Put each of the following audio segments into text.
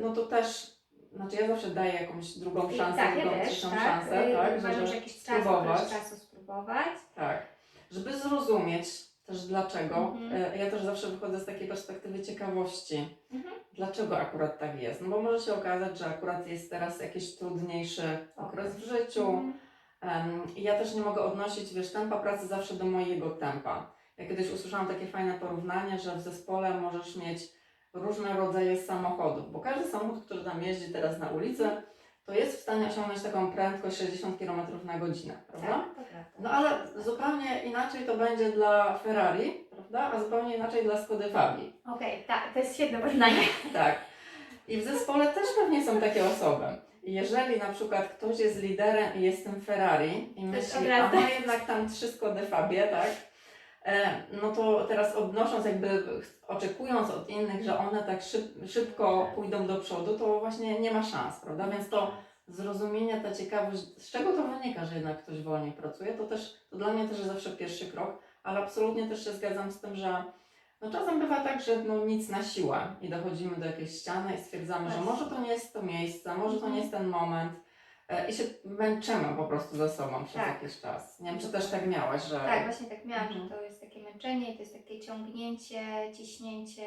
no to też, znaczy ja zawsze daję jakąś drugą szansę, tak, ja drugą, też, trzecią tak. szansę, Y, tak, Uważam, żeby że jakiś czas, spróbować. czasu spróbować. Tak. Żeby zrozumieć też dlaczego. Mhm. E, Ja też zawsze wychodzę z takiej perspektywy ciekawości. Mhm. Dlaczego akurat tak jest? No bo może się okazać, że akurat jest teraz jakiś trudniejszy okres w życiu. Mhm. Ja też nie mogę odnosić, wiesz, tempa pracy zawsze do mojego tempa. Ja kiedyś usłyszałam takie fajne porównanie, że w zespole możesz mieć różne rodzaje samochodów, bo każdy samochód, który tam jeździ teraz na ulicy, to jest w stanie osiągnąć taką prędkość 60 km na godzinę, prawda? Tak, prawda. No ale zupełnie inaczej to będzie dla Ferrari, prawda? A zupełnie inaczej dla Skody Fabii. Okej, tak, to jest świetne porównanie. Tak. I w zespole też pewnie są takie osoby. Jeżeli na przykład ktoś jest liderem i jest tym Ferrari i myśli, a ma jednak tam trzy Skody Fabie, tak? E, no to teraz odnosząc jakby, oczekując od innych, że one tak szyb, szybko pójdą do przodu, to właśnie nie ma szans, prawda? Więc to zrozumienie, ta ciekawość, z czego to wynika, że jednak ktoś wolniej pracuje, to też, to dla mnie też jest zawsze pierwszy krok, ale absolutnie też się zgadzam z tym, że no czasem bywa tak, że no nic na siłę i dochodzimy do jakiejś ściany i stwierdzamy, że Właśnie. może to nie jest to miejsce, może to nie jest ten moment i się męczymy po prostu ze sobą przez Tak. jakiś czas. Nie wiem, czy też tak miałaś, że... Tak, właśnie tak miałam, Mhm. że to jest takie męczenie, to jest takie ciągnięcie, ciśnięcie,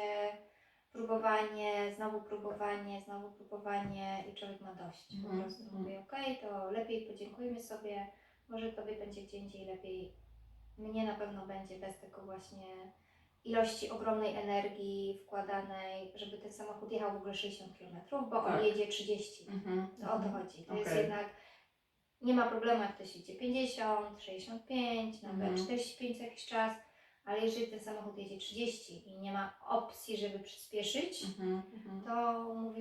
próbowanie, znowu próbowanie, znowu próbowanie i człowiek ma dość. Po Mhm, prostu mhm. mówi, okej, to lepiej podziękujmy sobie, może Tobie będzie gdzie indziej lepiej. Mnie na pewno będzie bez tego właśnie ilości ogromnej energii wkładanej, żeby ten samochód jechał w ogóle 60 km, bo Tak. on jedzie 30. Mhm, No o to mhm. chodzi. To jest Okej. jednak, nie ma problemu jak ktoś jedzie 50, 65, nawet Mhm. 45 co jakiś czas, ale jeżeli ten samochód jedzie 30 i nie ma opcji, żeby przyspieszyć, Mhm, mhm. to mówimy